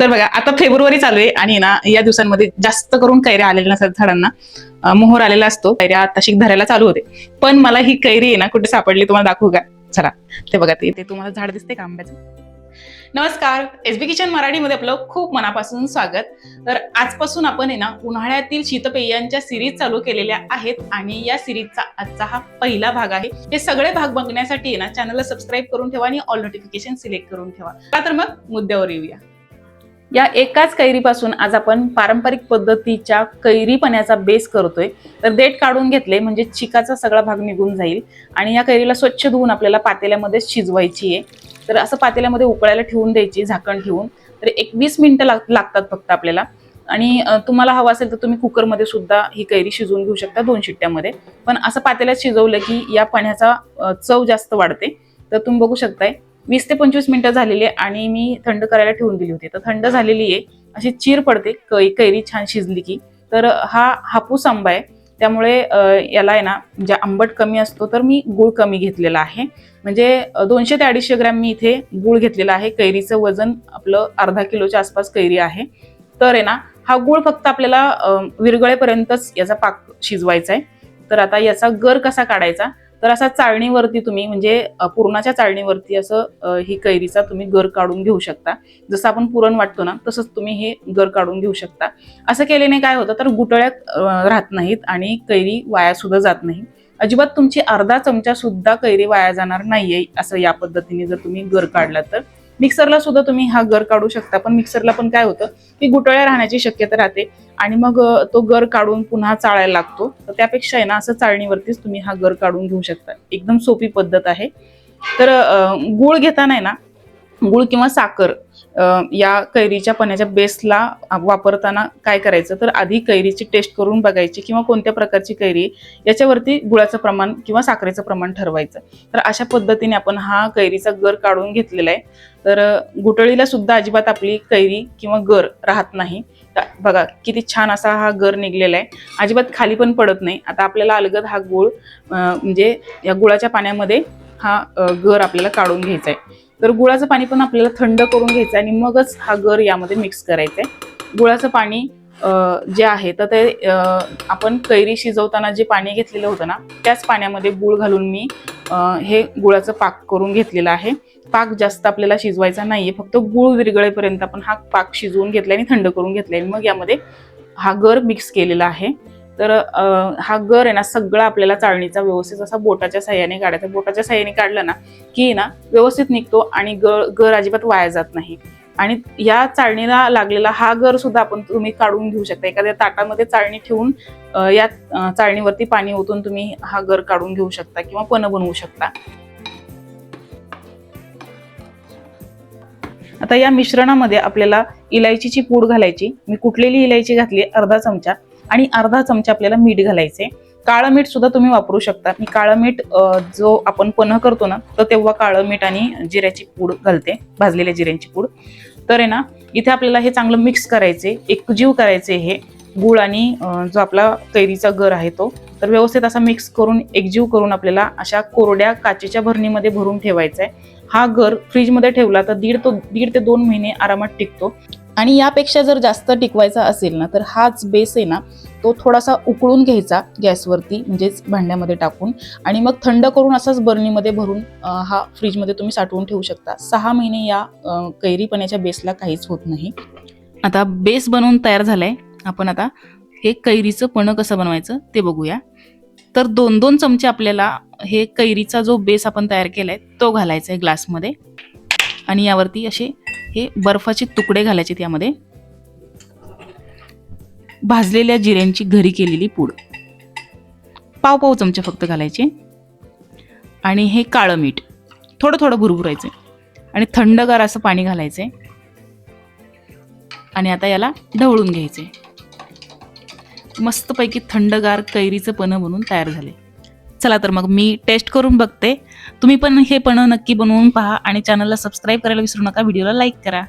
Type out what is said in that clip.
तर बघा आता फेब्रुवारी चालू आहे आणि ना या दिवसांमध्ये जास्त करून कैऱ्या आलेल्या नसतात झाडांना. मोहर आलेला असतो. कैऱ्या शिक धरायला चालू होते. पण मला ही कैरी आहे ना कुठे सापडली तुम्हाला दाखवू का? चला. ते बघा ते ते तुम्हाला झाड दिसते का आंब्याचं? नमस्कार एसबी किचन मराठीमध्ये आपलं खूप मनापासून स्वागत. तर आजपासून आपण आहे ना उन्हाळ्यातील शीतपेयांच्या सिरीज चालू केलेल्या आहेत आणि या सिरीजचा आजचा हा पहिला भाग आहे. हे सगळे भाग बघण्यासाठी ना चॅनलला सबस्क्राईब करून ठेवा आणि ऑल नोटिफिकेशन सिलेक्ट करून ठेवा. तर मग मुद्द्यावर येऊया. या एकाच कैरीपासून आज आपण पारंपरिक पद्धतीच्या कैरीपण्याचा बेस करतोय. तर देठ काढून घेतले म्हणजे चिकाचा सगळा भाग निघून जाईल. आणि या कैरीला स्वच्छ धुवून आपल्याला पातेल्यामध्ये शिजवायची आहे. तर असं पातेल्यामध्ये उकळायला ठेवून द्यायची झाकण ठेवून. तर एक वीस मिनटं लाग- लागतात फक्त आपल्याला. आणि तुम्हाला हवं असेल तर तुम्ही कुकरमध्ये सुद्धा ही कैरी शिजवून घेऊ शकता दोन शिट्ट्यामध्ये. पण असं पातेल्यात शिजवलं की या पाण्याचा चव जास्त वाढते. तर तुम्ही बघू शकताय वीस ते पंचवीस मिनटं झालेली आहे आणि मी थंड करायला ठेवून दिली होती. तर थंड झालेली आहे अशी चीर पडते कै कैरी छान शिजली की. तर हा हापूस आंबा आहे. त्यामुळे याला आहे ना ज्या आंबट कमी असतो तर मी गुळ कमी घेतलेला आहे. म्हणजे दोनशे ते अडीचशे ग्रॅम मी इथे गुळ घेतलेला आहे. कैरीचं वजन आपलं अर्धा किलोच्या आसपास कैरी आहे. तर आहे ना हा गुळ फक्त आपल्याला विरगळेपर्यंतच याचा पाक शिजवायचा आहे. तर आता याचा गर कसा काढायचा? तर असा चाळणीवरती तुम्ही म्हणजे पुरणाच्या चाळणीवरती असं ही कैरीचा तुम्ही गर काढून घेऊ शकता. जसं आपण पुरण वाटतो ना तसंच तुम्ही हे गर काढून घेऊ शकता. असं केल्याने काय होतं तर गुटळ्यात राहत नाहीत आणि कैरी वाया सुद्धा जात नाही. अजिबात तुमची अर्धा चमचा सुद्धा कैरी वाया जाणार नाहीये असं या पद्धतीने जर तुम्ही गर काढला तर. मिक्सरला सुद्धा तुम्ही हा गर काढू शकता पण मिक्सरला पण काय होतं की गुटळ्या राहण्याची शक्यता राहते आणि मग तो गर काढून पुन्हा चाळायला लागतो. तर त्यापेक्षा आहे ना असं चाळणीवरतीच तुम्ही हा गर काढून घेऊ शकता. एकदम सोपी पद्धत आहे. तर गूळ गुळ घेताना आहे ना गुळ किंवा साखर या कैरीच्या पाण्याच्या बेसला वापरताना काय करायचं? तर आधी कैरीची टेस्ट करून बघायची किंवा कोणत्या प्रकारची कैरी याच्यावरती गुळाचं प्रमाण किंवा साखरेचं प्रमाण ठरवायचं. तर अशा पद्धतीने आपण हा कैरीचा गर काढून घेतलेला आहे. तर घुटळीला गुटळीला सुद्धा अजिबात आपली कैरी किंवा गर राहत नाही. बघा किती छान असा हा गर निघलेला आहे. अजिबात खाली पण पडत नाही. आता आपल्याला अलगद हा गुळ म्हणजे या गुळाच्या पाण्यामध्ये हा गर आपल्याला काढून घ्यायचा आहे. तर गुळाचं पाणी पण आपल्याला थंड करून घ्यायचं आहे आणि मगच हा गर यामध्ये मिक्स करायचा आहे गुळाचं पाणी जे आहे तर ते आपण कैरी शिजवताना जे पाणी घेतलेलं होतं ना त्याच पाण्यामध्ये गुळ घालून मी हे गुळाचं पाक करून घेतलेलं आहे. पाक जास्त आपल्याला शिजवायचा नाहीये फक्त गुळ विरगळेपर्यंत आपण हा पाक शिजवून घेतला आणि थंड करून घेतला आणि मग यामध्ये हा गर मिक्स केलेला आहे. तर हा गर आहे ना सगळा आपल्याला चाळणीचा व्यवस्थित असा बोटाच्या साह्याने काढायचा. बोटाच्या साह्याने काढला ना की ना व्यवस्थित निघतो आणि गर गर अजिबात वाया जात नाही. आणि या चाळणीला लागलेला हा गर सुद्धा आपण तुम्ही काढून घेऊ शकता. एखाद्या ताटामध्ये चाळणी ठेवून या चाळणीवरती पाणी ओतून तुम्ही हा गर काढून घेऊ शकता किंवा पण बनवू शकता. आता या मिश्रणामध्ये आपल्याला इलायचीची पूड घालायची. मी कुठलेली इलायची घातली अर्धा चमचा. आणि अर्धा चमचा आपल्याला मीठ घालायचे. काळं मीठ सुद्धा तुम्ही वापरू शकता. मी काळं मीठ जो आपण पन्ह करतो ना तर तेव्हा काळं मीठ आणि जिऱ्याची पूड घालते भाजलेल्या जिऱ्यांची पूड. तर आहे ना इथे आपल्याला हे चांगलं मिक्स करायचे एकजीव करायचे हे गुळ आणि जो आपला कैरीचा गर आहे तो तर व्यवस्थित असा मिक्स करून एकजीव करून आपल्याला अशा कोरड्या काचेच्या भरणीमध्ये भरून ठेवायचा आहे. हा गर फ्रीजमध्ये ठेवला तर दीड तो दीड ते दोन महिने आरामात टिकतो. आणि यापेक्षा जर जास्त टिकवायचा असेल ना तर हाच बेस आहे ना तो थोडासा उकळून घ्यायचा गॅसवरती म्हणजेच भांड्यामध्ये टाकून. आणि मग थंड करून असाच बर्नीमध्ये भरून हा फ्रीजमध्ये तुम्ही साठवून ठेवू शकता. सहा महिने या कैरी कैरीपण्याच्या बेसला काहीच होत नाही. आता बेस बनवून तयार झालाय. आपण आता हे कैरीचं पणं कसं बनवायचं ते बघूया. तर दोन दोन चमचे आपल्याला हे कैरीचा जो बेस आपण तयार केलाय तो घालायचा आहे ग्लासमध्ये. आणि यावरती असे हे बर्फाचे तुकडे घालायचे त्यामध्ये भाजलेल्या जिऱ्यांची घरी केलेली पूड. पाव पाव चमचे फक्त घालायचे. आणि हे काळं मीठ. थोडं थोडं भुरभुरायचं. आणि थंडगार असं पाणी घालायचे. आणि आता याला ढवळून घ्यायचे. मस्तपैकी थंडगार कैरीचं पणं म्हणून तयार झाले. चला तर मग मी टेस्ट करून बघते. तुम्ही पण हे पण नक्की बनवून पहा आणि चॅनलला सबस्क्राईब करायला विसरू नका व्हिडिओला लाईक करा.